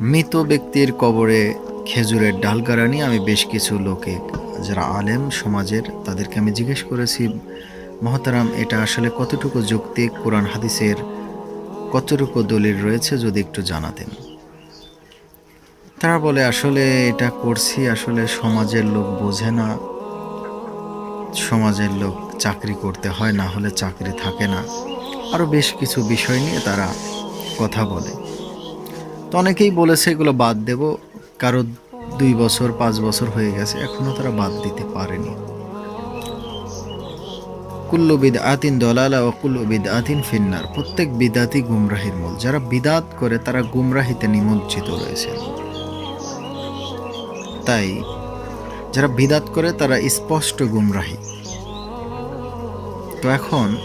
মৃত ব্যক্তির কবরে খেজুরের ডাল গাড়া নিয়ে আমি বেশ কিছু লোকে, যারা আলেম সমাজের, তাদেরকে আমি জিজ্ঞেস করেছি, মহতারাম, এটা আসলে কতটুকু যৌক্তিক? কোরআন, হাদিসের কতটুকু দলিল রয়েছে? যদি একটু জানাতেন। তারা বলে, আসলে এটা করছি, আসলে সমাজের লোক বোঝে না। সমাজের লোক চাকরি করতে হয়, না হলে চাকরি থাকে না। আরও বেশ কিছু বিষয় নিয়ে তারা কথা বলে। তো অনেকেই বলেছে এগুলো বাদ দেব। কারও দুই বছর, পাঁচ বছর হয়ে গেছে এখনও তারা বাদ দিতে পারেনি। কুল্লু বিদ আতিন দলালা ও কুল্লু বিদ আতিন ফিন্নার। প্রত্যেক বিদাতি গুমরাহির মূল। যারা বিদাত করে, তারা গুমরাহিতে নিমজ্জিত রয়েছে। তাই যারা বিদাত করে, তারা স্পষ্ট গুমরাহি। তো এখন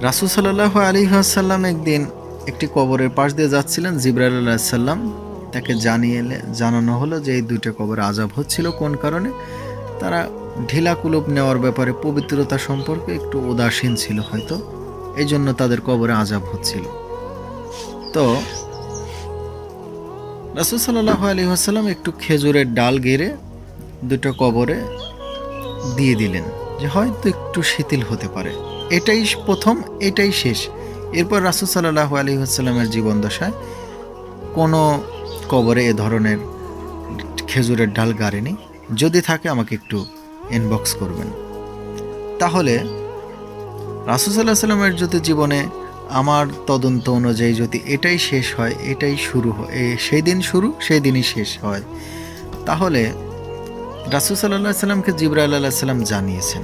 রাসুল সাল্লাহ আলী আসাল্লাম একদিন একটি কবরের পাশ দিয়ে যাচ্ছিলেন জিব্রাইল আলাহিসাল্লাম তাকে জানিয়ে এলে, জানানো হলো যে এই দুইটা কবরে আজাব হচ্ছিল। কোন কারণে? তারা ঢিলা কুলুপ নেওয়ার ব্যাপারে পবিত্রতা সম্পর্কে একটু উদাসীন ছিল হয়তো। এই জন্য তাদের কবরে আজাব হচ্ছিল। তো, রাসুল সাল্লাহ আলী আসাল্লাম একটু খেজুরের ডাল গেড়ে দুটো কবরে দিয়ে দিলেন যে হয়তো একটু শিথিল হতে পারে। এটাই প্রথম, এটাই শেষ। এরপর রাসুল সাল্লাহ আলী আসাল্লামের জীবন দশায় কোনো কবরে এ ধরনের খেজুরের ডাল গাড়েনি। যদি থাকে, আমাকে একটু ইনবক্স করবেন। তাহলে রাসুসাল্লাহ সাল্লামের যদি জীবনে আমার তদন্ত অনুযায়ী যদি এটাই শেষ হয়, এটাই শুরু হয় সেই দিন শুরু, সেই দিনই শেষ হয়, তাহলে রাসুল সাল্লাহ সাল্লামকে জিব্রাইল আল্লাহ সাল্লাম জানিয়েছেন।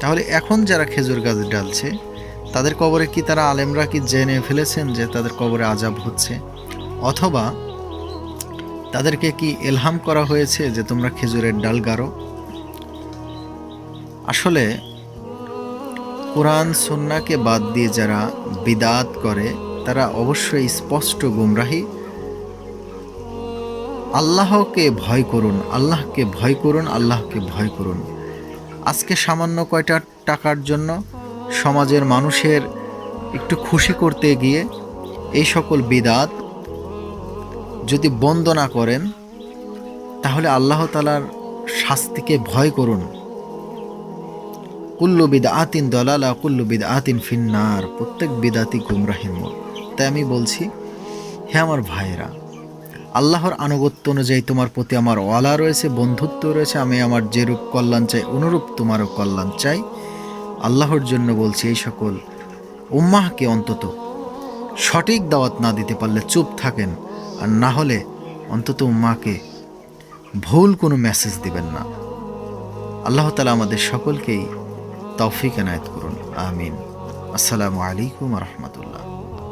তাহলে এখন যারা খেজুর গাছ ডালছে তাদের কবরে কি তারা আলেমরা কি জেনে ফেলেছেন যে তাদের কবরে আজাব হচ্ছে? অথবা তাদেরকে কি এলহাম করা হয়েছে যে তোমরা খেজুরের ডাল গাড়ো আসলে কোরআন সন্নাকে বাদ দিয়ে যারা বিদাত করে, তারা অবশ্যই স্পষ্ট গুমরাহী। আল্লাহকে ভয় করুন, আল্লাহকে ভয় করুন, আল্লাহকে ভয় করুন। আজকে সামান্য কয়টা টাকার জন্য সমাজের মানুষের একটু খুশি করতে গিয়ে এই সকল বিদাত যদি বন্ধ না করেন, তাহলে আল্লাহ তালার শাস্তিকে ভয় করুন। কুল্লু বিদ আতিন দলালা, কুল্লু বিদ আতিন ফিন্নার, প্রত্যেক বিদাতি গুমরাহির মূল তাই আমি বলছি, হে আমার ভাইয়েরা, আল্লাহর আনুগত্য অনুযায়ী তোমার প্রতি আমার ওয়ালা রয়েছে, বন্ধুত্ব রয়েছে, আমি আমার যেরূপ কল্যাণ চাই, অনুরূপ তোমারও কল্যাণ চাই। আল্লাহর জন্য বলছি, এই সকল উম্মাহকে অন্তত সঠিক দাওয়াত না দিতে পারলে চুপ থাকেন, আর না হলে অন্তত উম্মাকে ভুল কোনো মেসেজ দিবেন না। আল্লাহ তালা আমাদের সকলকেই তৌফিক এনায়ত করুন, আমিন। আসসালামু আলাইকুম রহমতুল্লাহ।